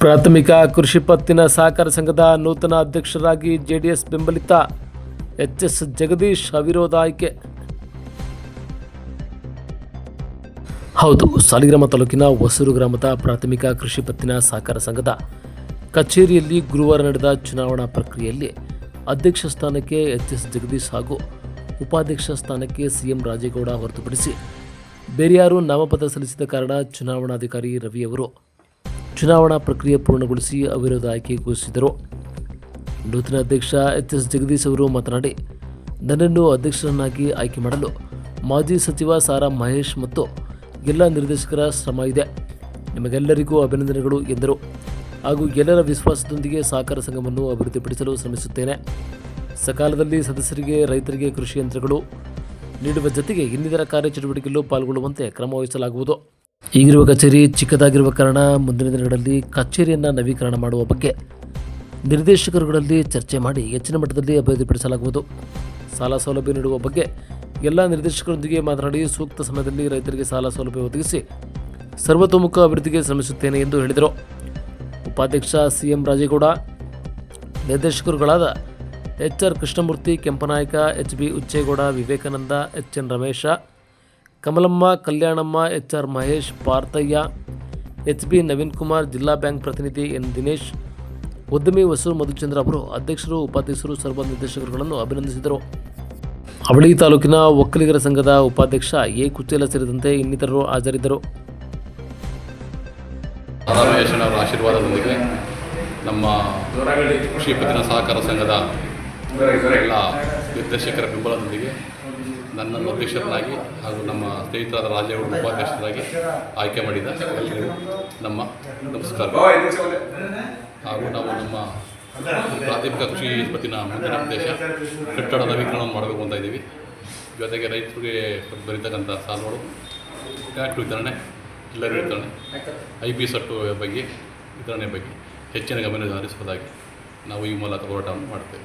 ಪ್ರಾಥಮಿಕ ಕೃಷಿ ಪತ್ತಿನ ಸಹಕಾರ ಸಂಘದ ನೂತನ ಅಧ್ಯಕ್ಷರಾಗಿ ಜೆಡಿಎಸ್ ಬೆಂಬಲಿತ ಎಚ್ ಎಸ್ ಜಗದೀಶ್ ಅವಿರೋಧ ಆಯ್ಕೆ. ಹೌದು, ಸಾಲಿಗ್ರಾಮ ತಾಲೂಕಿನ ಹೊಸೂರು ಗ್ರಾಮದ ಪ್ರಾಥಮಿಕ ಕೃಷಿ ಪತ್ತಿನ ಸಹಕಾರ ಸಂಘದ ಕಚೇರಿಯಲ್ಲಿ ಗುರುವಾರ ನಡೆದ ಚುನಾವಣಾ ಪ್ರಕ್ರಿಯೆಯಲ್ಲಿ ಅಧ್ಯಕ್ಷ ಸ್ಥಾನಕ್ಕೆ ಎಚ್ ಎಸ್ ಜಗದೀಶ್ ಹಾಗೂ ಉಪಾಧ್ಯಕ್ಷ ಸ್ಥಾನಕ್ಕೆ ಸಿಎಂ ರಾಜೇಗೌಡ ಹೊರತುಪಡಿಸಿ ಬೇರೆಯಾರು ನಾಮಪತ್ರ ಸಲ್ಲಿಸಿದ ಕಾರಣ ಚುನಾವಣಾಧಿಕಾರಿ ರವಿಯವರು ಚುನಾವಣಾ ಪ್ರಕ್ರಿಯೆ ಪೂರ್ಣಗೊಳಿಸಿ ಅವಿರೋಧ ಆಯ್ಕೆ ಘೋಷಿಸಿದರು. ನೂತನ ಅಧ್ಯಕ್ಷ ಎಚ್ ಎಸ್ ಜಗದೀಶ್ ಅವರು ಮಾತನಾಡಿ, ನನ್ನನ್ನು ಅಧ್ಯಕ್ಷರನ್ನಾಗಿ ಆಯ್ಕೆ ಮಾಡಲು ಮಾಜಿ ಸಚಿವ ಸಾರಾ ಮಹೇಶ್ ಮತ್ತು ಎಲ್ಲ ನಿರ್ದೇಶಕರ ಶ್ರಮ ಇದೆ. ನಿಮಗೆಲ್ಲರಿಗೂ ಅಭಿನಂದನೆಗಳು ಎಂದರು. ಹಾಗೂ ಎಲ್ಲರ ವಿಶ್ವಾಸದೊಂದಿಗೆ ಸಹಕಾರ ಸಂಘವನ್ನು ಅಭಿವೃದ್ಧಿಪಡಿಸಲು ಶ್ರಮಿಸುತ್ತೇನೆ. ಸಕಾಲದಲ್ಲಿ ಸದಸ್ಯರಿಗೆ, ರೈತರಿಗೆ ಕೃಷಿ ಯಂತ್ರಗಳು ನೀಡುವ ಜೊತೆಗೆ ಇನ್ನಿತರ ಕಾರ್ಯಚಟುವಟಿಕೆಯಲ್ಲೂ ಪಾಲ್ಗೊಳ್ಳುವಂತೆ ಕ್ರಮ ವಹಿಸಲಾಗುವುದು. ಈಗಿರುವ ಕಚೇರಿ ಚಿಕ್ಕದಾಗಿರುವ ಕಾರಣ ಮುಂದಿನ ದಿನಗಳಲ್ಲಿ ಕಚೇರಿಯನ್ನು ನವೀಕರಣ ಮಾಡುವ ಬಗ್ಗೆ ನಿರ್ದೇಶಕರುಗಳಲ್ಲಿ ಚರ್ಚೆ ಮಾಡಿ ಹೆಚ್ಚಿನ ಮಟ್ಟದಲ್ಲಿ ಅಭಿವೃದ್ಧಿಪಡಿಸಲಾಗುವುದು ಸಾಲ ಸೌಲಭ್ಯ ನೀಡುವ ಬಗ್ಗೆ ಎಲ್ಲ ನಿರ್ದೇಶಕರೊಂದಿಗೆ ಮಾತನಾಡಿ ಸೂಕ್ತ ಸಮಯದಲ್ಲಿ ರೈತರಿಗೆ ಸಾಲ ಸೌಲಭ್ಯ ಒದಗಿಸಿ ಸರ್ವತೋಮುಖ ಅಭಿವೃದ್ಧಿಗೆ ಶ್ರಮಿಸುತ್ತೇನೆ ಎಂದು ಹೇಳಿದರು. ಉಪಾಧ್ಯಕ್ಷ CM Rajegowda, ನಿರ್ದೇಶಕರುಗಳಾದ H R Krishnamurthy, Kempanayaka, H B Ucchegowda, Vivekananda, H N Ramesha Kamalamma, Kalyanamma H R Mahesh, Parthaiah H B Naveen Kumar, ಜಿಲ್ಲಾ ಬ್ಯಾಂಕ್ ಪ್ರತಿನಿಧಿ ಎನ್ ದಿನೇಶ್, ಉದ್ಯಮಿ ಹೊಸೂರು ಮಧುಚಂದ್ರ ಅವರು ಅಧ್ಯಕ್ಷರು, ಉಪಾಧ್ಯಕ್ಷರು, ಸರ್ವ ನಿರ್ದೇಶಕರುಗಳನ್ನು ಅಭಿನಂದಿಸಿದರು. ಅವಳಿ ತಾಲೂಕಿನ ಒಕ್ಕಲಿಗರ ಸಂಘದ ಉಪಾಧ್ಯಕ್ಷ ಎ. ಕುಚೇಲ ಸೇರಿದಂತೆ ಇನ್ನಿತರರು ಹಾಜರಿದ್ದರು. ಆಶೀರ್ವಾದದೊಂದಿಗೆ ನಮ್ಮ ಕೃಷಿ ಪತ್ತಿನ ಸಹಕಾರ ಸಂಘದ ಎಲ್ಲ ನಿರ್ದೇಶಕರ ಬೆಂಬಲದೊಂದಿಗೆ ನನ್ನನ್ನು ಅಧ್ಯಕ್ಷರನ್ನಾಗಿ ಹಾಗೂ ನಮ್ಮ ಸ್ನೇಹಿತರಾದ ರಾಜೇಗೌಡ ಉಪಾಧ್ಯಕ್ಷರಾಗಿ ಆಯ್ಕೆ ಮಾಡಿದ ಎಲ್ಲರಿಗೂ ನಮ್ಮ ನಮಸ್ಕಾರ. ಹಾಗೂ ನಾವು ನಮ್ಮ ಪ್ರಾಥಮಿಕ ಕೃಷಿ ಪತ್ತಿನ ಮುಂದಿನ ಉದ್ದೇಶ ಕಟ್ಟಡ ನವೀಕರಣ ಮಾಡಬೇಕು ಅಂತ ಇದ್ದೀವಿ. ಜೊತೆಗೆ ರೈತರಿಗೆ ಬರೀತಕ್ಕಂಥ ಸಾಲುಗಳು ಟ್ಯಾಕ್ಟ್ ವಿತರಣೆ ಎಲ್ಲರೂ ವಿತರಣೆ, ಐ ಪಿ ಸಟ್ಟು ಬಗ್ಗೆ ವಿತರಣೆ ಬಗ್ಗೆ ಹೆಚ್ಚಿನ ಗಮನ ಹರಿಸುವುದಾಗಿ ನಾವು ಈ ಮೂಲಕ ಹೋರಾಟವನ್ನು ಮಾಡುತ್ತೇವೆ.